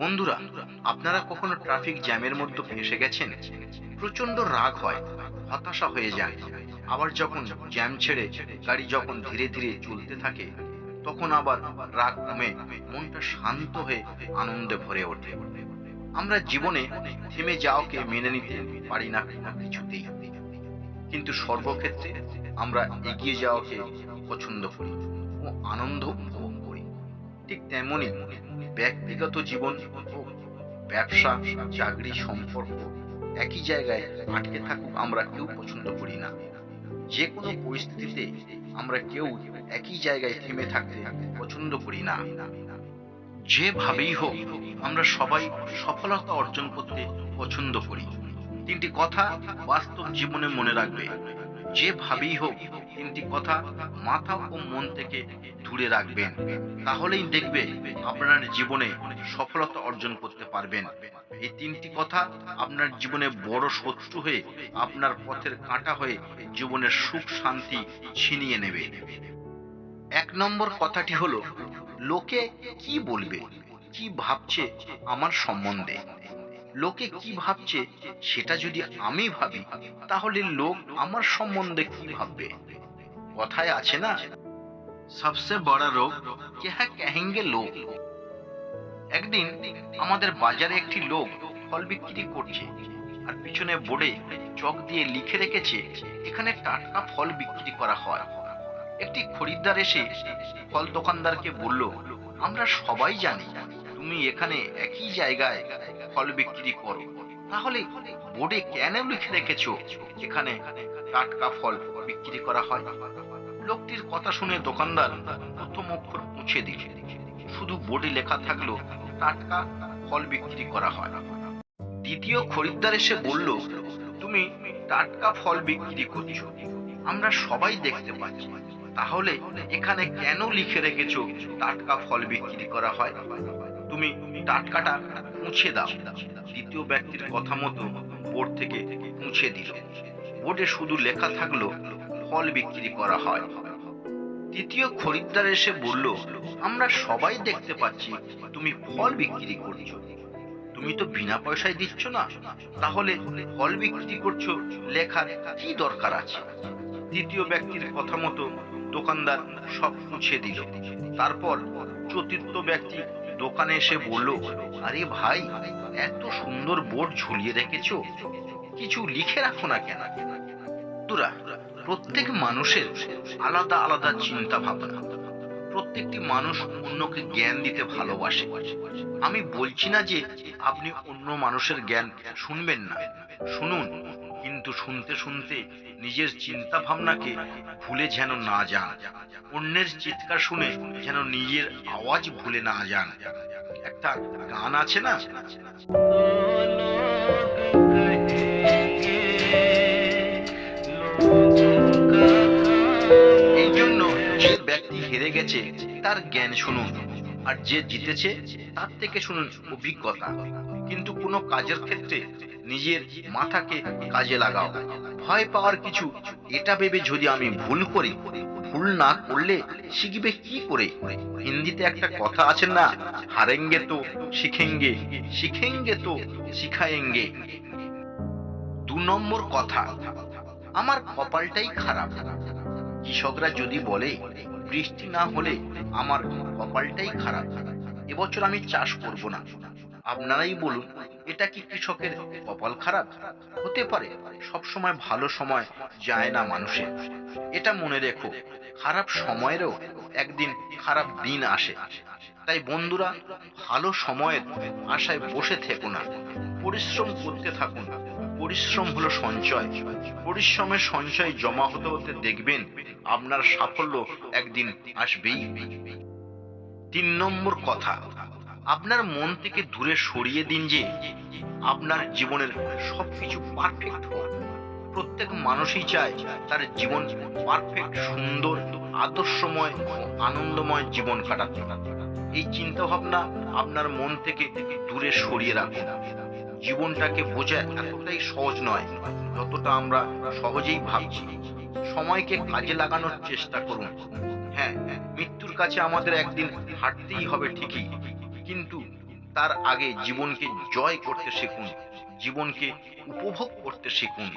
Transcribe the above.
বন্ধুরা, আপনারা কখনো ট্রাফিক জ্যামের মধ্যে ফেসে গেছেন? প্রচণ্ড রাগ হয়, হতাশা হয়ে যায়। আবার যখন জ্যাম ছেড়ে গাড়ি যখন ধীরে ধীরে চলতে থাকে, তখন আবার রাগ কমে, মনটা শান্ত হয়ে আনন্দে ভরে ওঠে। আমরা জীবনে থেমে যাওয়াকে মেনে নিতে পারি না কিছুতেই। কিন্তু সর্বক্ষেত্রে আমরা এগিয়ে যাওয়াকে পছন্দ করি। ও আনন্দ ঠিক তেমনি ব্যক্তিগত জীবন ব্যবসা, চাকরি, সম্পর্ক একই জায়গায় আটকে থাকুক আমরা কেউ পছন্দ করি না। যে কোনো পরিস্থিতিতে আমরা কেউ একই জায়গায় থেমে থাকতে পছন্দ করি না। যেভাবেই হোক, আমরা সবাই সফলতা অর্জন করতে পছন্দ করি। তিনটি কথা বাস্তব জীবনে মনে রাখবে। যেভাবেই হোক, তিনটি কথা মাথা ও মন থেকে দূরে রাখবেন। তাহলেই দেখবে আপনার জীবনে সফলতা অর্জন করতে পারবেন। এই তিনটি কথা আপনার জীবনে বড় শত্রু হয়ে আপনার পথের কাঁটা হয়ে জীবনের সুখ শান্তি ছিনিয়ে নেবে। এক নম্বর কথাটি হলো, লোকে কি বলবে, কি ভাবছে আমার সম্বন্ধে? লোকে কি ভাবছে সেটা যদি আমি ভাবি, তাহলে লোক আমার সম্বন্ধে কি ভাববে? কথায় আছে না সবসে বড় রোগ কে হ্যাঁ কহেঙ্গে লোক? একদিন আমাদের বাজারে একটি লোক ফল বিক্রি করছে আর পিছনে বোর্ডে চক দিয়ে লিখে রেখেছে, এখানে টাটকা ফল বিক্রি করা হয়। একটি খরিদ্দার এসে ফল দোকানদারকে বলল, আমরা সবাই জানি তুমি এখানে একই জায়গায় ফল বিক্রি করো। তাহলে বোর্ডে কেন লিখে রেখেছো এখানে টাটকা ফল বিক্রি করা হয়? লোকটির কথা শুনে দোকানদার প্রথম অক্ষর মুছে দিল। শুধু বোর্ডে লেখা থাকল, টাটকা ফল বিক্রি করা হয়। দ্বিতীয় খরিদ্দার এসে বলল, তুমি টাটকা ফল বিক্রি করছ। আমরা সবাই দেখতে পাচ্ছি। তাহলে এখানে কেন লিখে রেখেছো? টাটকা ফল বিক্রি করা হয়? তুমি টাটকাটা মুছে দাও। দ্বিতীয় ব্যক্তির কথা মতো বোর্ড থেকে মুছে দিল। বোর্ডে শুধু লেখা থাকল, ফল বিক্রি করা হয়। তৃতীয় খরিদ্দার এসে বলল, আমরা সবাই দেখতে পাচ্ছি তুমি ফল বিক্রি করছ। তুমি তো বিনা পয়সায় দিচ্ছ না। তাহলে ফল বিক্রি করছ লেখার কি দরকার আছে? তৃতীয় ব্যক্তির কথা মতো দোকানদার সব মুছে দিল। তারপর চতুর্থ ব্যক্তি দোকানে এসে বলল, আরে ভাই, এত সুন্দর বোর্ড ঝুলিয়ে রেখেছো। কিছু লিখে রাখো না কেন? বন্ধুরা, প্রত্যেক মানুষের আলাদা আলাদা চিন্তা ভাবনা প্রত্যেকটি মানুষ অন্যকে জ্ঞান দিতে ভালোবাসে। আমি বলছি না যে আপনি অন্য মানুষের জ্ঞান শুনবেন না। শুনুন কিন্তু শুনতে শুনতে নিজের চিন্তা ভাবনাকে ভুলে যেন না যান। অন্যের চিৎকার শুনে যেন নিজের আওয়াজ ভুলে না যান। একটা গান আছে না? এই জন্য যে ব্যক্তি হেরে গেছে, তার জ্ঞান শুনুন। আর যে জিতেছে, তার থেকে শুনুন অভিজ্ঞতা। কিন্তু কোনো কাজের ক্ষেত্রে নিজের মাথাকে কাজে লাগাও। ভয় পাওয়ার কিছু, এটা ভেবে যদি আমি ভুল করি, ভুল না করলে শিখবে কি করে? হিন্দিতে একটা কথা আছে না, হারেঙ্গে তো শিখেঙ্গে শিখেঙ্গে তো শিখায়েঙ্গে। দু নম্বর কথা, আমার কপালটাই খারাপ। কৃষকরা যদি বলে বৃষ্টি না হলে আমার কপালটাই খারাপ। এবছর আমি চাষ করব না। আপনারাই বলুন, এটা কি কৃষকের কপাল খারাপ? হতে পারে সব সময় ভালো সময় যায় না মানুষের। এটা মনে রেখো, খারাপ সময়েরও একদিন খারাপ দিন আসে। তাই বন্ধুরা, ভালো সময়ের আশায় বসে থেকো না। পরিশ্রম করতে থাকুন। পরিশ্রম হলো সঞ্চয়। পরিশ্রমের সঞ্চয় জমা হতে হতে দেখবেন আপনার সাফল্য একদিন আসবেই। তিন নম্বর কথা, আপনার মন থেকে দূরে সরিয়ে দিন যে আপনার জীবনের সবকিছু পারফেক্ট প্রত্যেক মানুষই চায় তার জীবন পারফেক্ট সুন্দর, আদর্শময় আনন্দময় জীবন কাটাতে। এই চিন্তা ভাবনা আপনার মন থেকে দূরে সরিয়ে রাখুন। জীবনটাকে বোঝা এতটাই সহজ নয়, যতটা আমরা সহজেই ভাবছি। সময়কে কাজে লাগানোর চেষ্টা করুন। হ্যাঁ মৃত্যুর কাছে আমাদের একদিন হাঁটতেই হবে ঠিকই, কিন্তু তার আগে জীবনকে জয় করতে শিখুন, জীবনকে উপভোগ করতে শিখুন।